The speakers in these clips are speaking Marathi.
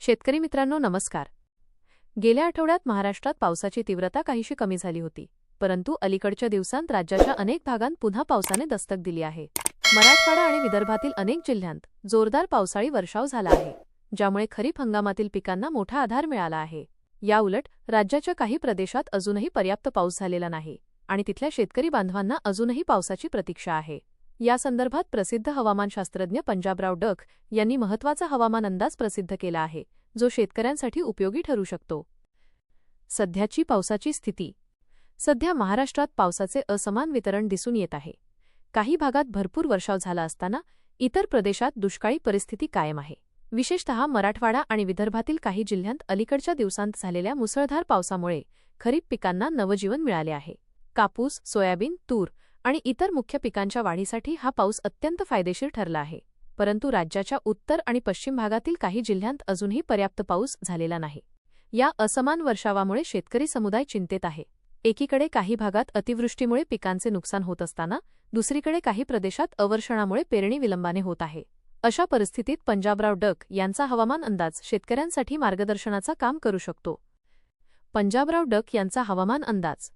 शेतकरी मित्रांनो नमस्कार. गेल्या आठवड्यात महाराष्ट्रात पावसाची तीव्रता काहीशी कमी झाली होती परंतु अलीकडच्या दिवसांत राज्याच्या अनेक भागांत पुन्हा पावसाने दस्तक दिली आहे. मराठवाडा आणि विदर्भातील अनेक जिल्ह्यांत जोरदार पावसाळी वर्षाव झाला आहे ज्यामुळे खरीप हंगामातील पिकांना मोठा आधार मिळाला आहे. याउलट राज्याच्या काही प्रदेशात अजूनही पर्याप्त पाऊस झालेला नाही आणि तिथल्या शेतकरी बांधवांना अजूनही पावसाची प्रतीक्षा आहे. या संदर्भात प्रसिद्ध हवामानशास्त्रज्ञ पंजाबराव डक यांनी महत्त्वाचा हवामान अंदाज प्रसिद्ध केला आहे जो शेतकऱ्यांसाठी उपयोगी ठरू शकतो. सध्याची पावसाची स्थिती. सध्या महाराष्ट्रात पावसाचे असमान वितरण दिसून येत आहे. काही भागात भरपूर वर्षाव झाला असताना इतर प्रदेशात दुष्काळी परिस्थिती कायम आहे. विशेषतः मराठवाडा आणि विदर्भातील काही जिल्ह्यांत अलीकडच्या दिवसांत झालेल्या मुसळधार पावसामुळे खरीप पिकांना नवजीवन मिळाले आहे. कापूस सोयाबीन तूर आणि इतर मुख्य पिकांच्या वाढीसाठी हा पाऊस अत्यंत फायदेशीर ठरला आहे. परंतु राज्याच्या उत्तर आणि पश्चिम भागातील काही जिल्ह्यांत अजूनही पर्याप्त पाऊस झालेला नाही. या असमान वर्षावामुळे शेतकरी समुदाय चिंतेत आहे. एकीकडे काही भागात अतिवृष्टीमुळे पिकांचे नुकसान होत असताना दुसरीकडे काही प्रदेशात अवर्षणामुळे पेरणी विलंबाने होत आहे. अशा परिस्थितीत पंजाबराव डक यांचा हवामान अंदाज शेतकऱ्यांसाठी मार्गदर्शनाचा काम करू शकतो. पंजाबराव डक यांचा हवामान अंदाज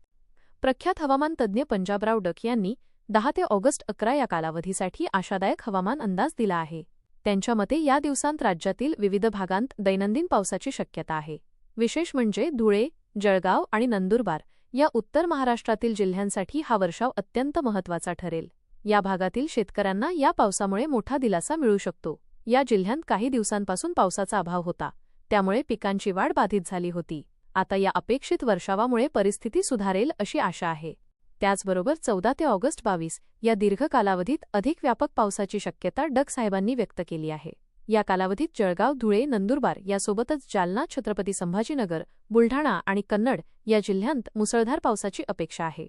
प्रख्यात हवामान तज्ज्ञ पंजाबराव डक यांनी दहा ते ऑगस्ट अकरा या कालावधीसाठी आशादायक हवामान अंदाज दिला आहे. त्यांच्या मते या दिवसांत राज्यातील विविध भागांत दैनंदिन पावसाची शक्यता आहे. विशेष म्हणजे धुळे जळगाव आणि नंदुरबार या उत्तर महाराष्ट्रातील जिल्ह्यांसाठी हा वर्षाव अत्यंत महत्त्वाचा ठरेल. या भागातील शेतकऱ्यांना या पावसामुळे मोठा दिलासा मिळू शकतो. या जिल्ह्यांत काही दिवसांपासून पावसाचा अभाव होता. त्यामुळे पिकांची वाढ बाधित झाली होती. आता या अपेक्षित वर्षावामुळे परिस्थिती सुधारेल अशी आशा आहे. त्याचबरोबर चौदा ते ऑगस्ट बावीस या दीर्घ कालावधीत अधिक व्यापक पावसाची शक्यता डक साहेबांनी व्यक्त केली आहे. या कालावधीत जळगाव धुळे नंदुरबार यासोबतच जालना छत्रपती संभाजीनगर बुलढाणा आणि कन्नड या जिल्ह्यांत मुसळधार पावसाची अपेक्षा आहे.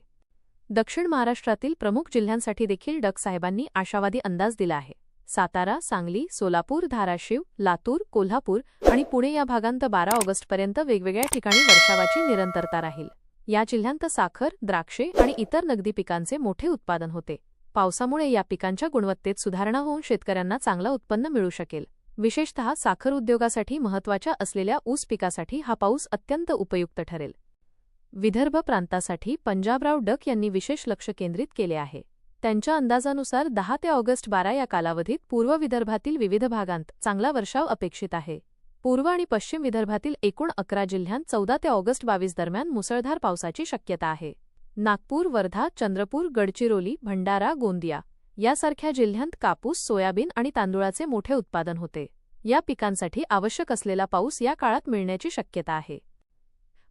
दक्षिण महाराष्ट्रातील प्रमुख जिल्ह्यांसाठी देखील डक साहेबांनी आशावादी अंदाज दिला आहे. सातारा सांगली सोलापूर धाराशिव लातूर कोल्हापूर आणि पुणे या भागांत बारा ऑगस्टपर्यंत वेगवेगळ्या ठिकाणी वर्षावाची निरंतरता राहील. या जिल्ह्यांत साखर द्राक्षे आणि इतर नगदी पिकांचे मोठे उत्पादन होते. पावसामुळे या पिकांच्या गुणवत्तेत सुधारणा होऊन शेतकऱ्यांना चांगला उत्पन्न मिळू शकेल. विशेषतः साखर उद्योगासाठी महत्त्वाच्या असलेल्या ऊस पिकासाठी हा पाऊस अत्यंत उपयुक्त ठरेल. विदर्भ प्रांतासाठी पंजाबराव डक यांनी विशेष लक्ष केंद्रित केले आहे. त्यांच्या अंदाजानुसार दहा ते ऑगस्ट बारा या कालावधीत पूर्व विदर्भातील विविध भागांत चांगला वर्षाव अपेक्षित आहे. पूर्व आणि पश्चिम विदर्भातील एकूण अकरा जिल्ह्यांत चौदा ते ऑगस्ट बावीस दरम्यान मुसळधार पावसाची शक्यता आहे. नागपूर वर्धा चंद्रपूर गडचिरोली भंडारा गोंदिया यासारख्या जिल्ह्यांत कापूस सोयाबीन आणि तांदुळाचे मोठे उत्पादन होते. या पिकांसाठी आवश्यक असलेला पाऊस या काळात मिळण्याची शक्यता आहे.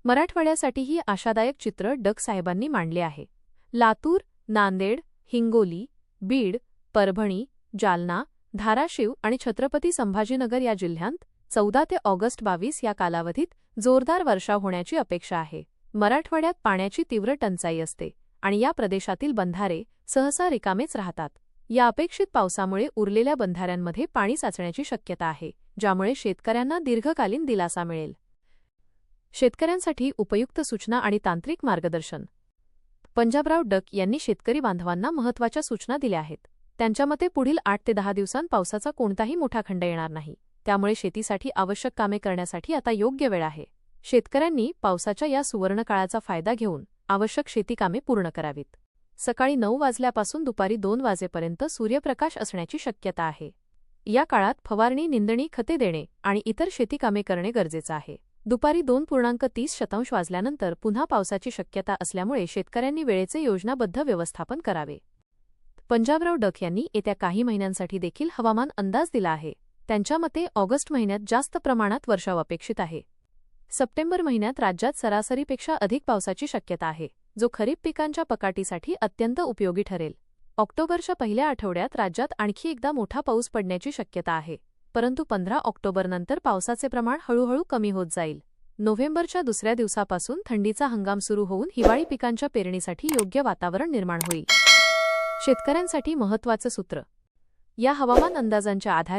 मराठवाड्यासाठीही आशादायक चित्र डग साहेबांनी मांडले आहे. लातूर नांदेड हिंगोली बीड परभणी जालना धाराशिव आणि छत्रपती संभाजीनगर या जिल्ह्यांत चौदा ते ऑगस्ट बावीस या कालावधीत जोरदार वर्षाव होण्याची अपेक्षा आहे. मराठवाड्यात पाण्याची तीव्र टंचाई असते आणि या प्रदेशातील बंधारे सहसा रिकामेच राहतात. या अपेक्षित पावसामुळे उरलेल्या बंधाऱ्यांमध्ये पाणी साचण्याची शक्यता आहे ज्यामुळे शेतकऱ्यांना दीर्घकालीन दिलासा मिळेल. शेतकऱ्यांसाठी उपयुक्त सूचना आणि तांत्रिक मार्गदर्शन पंजाबराव डक यांनी शेतकरी बांधवांना महत्त्वाच्या सूचना दिल्या आहेत. त्यांच्या मते पुढील आठ ते दहा दिवसांत पावसाचा कोणताही मोठा खंड येणार नाही. त्यामुळे शेतीसाठी आवश्यक कामे करण्यासाठी आता योग्य वेळ आहे. शेतकऱ्यांनी पावसाच्या या सुवर्णकाळाचा फायदा घेऊन आवश्यक शेती कामे पूर्ण करावीत. सकाळी नऊ वाजल्यापासून दुपारी दोन वाजेपर्यंत सूर्यप्रकाश असण्याची शक्यता आहे. या काळात फवारणी निंदणी खते देणे आणि इतर शेती कामे करणे गरजेचं आहे. दुपारी दोन पूर्णांक तीस शतांश वाजल्यानंतर पुन्हा पावसाची शक्यता असल्यामुळे शेतकऱ्यांनी वेळेचे योजनाबद्ध व्यवस्थापन करावे. पंजाबराव डक यांनी येत्या काही महिन्यांसाठी देखील हवामान अंदाज दिला आहे. त्यांच्या मते ऑगस्ट महिन्यात जास्त प्रमाणात वर्षाव अपेक्षित आहे. सप्टेंबर महिन्यात राज्यात सरासरीपेक्षा अधिक पावसाची शक्यता आहे जो खरीप पिकांच्या पकाटीसाठी अत्यंत उपयोगी ठरेल. ऑक्टोबरच्या पहिल्या आठवड्यात राज्यात आणखी एकदा मोठा पाऊस पडण्याची शक्यता आहे. परंतु पंधरा ऑक्टोबरनंतर पावसाचे प्रमाण हळूहळू कमी होत जाईल. नोव्हेंबरच्या दुसऱ्या दिवसापासून थंडीचा हंगाम सुरू होऊन हिवाळी पिकांच्या पेरणीसाठी योग्य वातावरण निर्माण होईल. शेतकऱ्यांसाठी महत्त्वाचं सूत्र. या हवामान अंदाजांच्या आधारे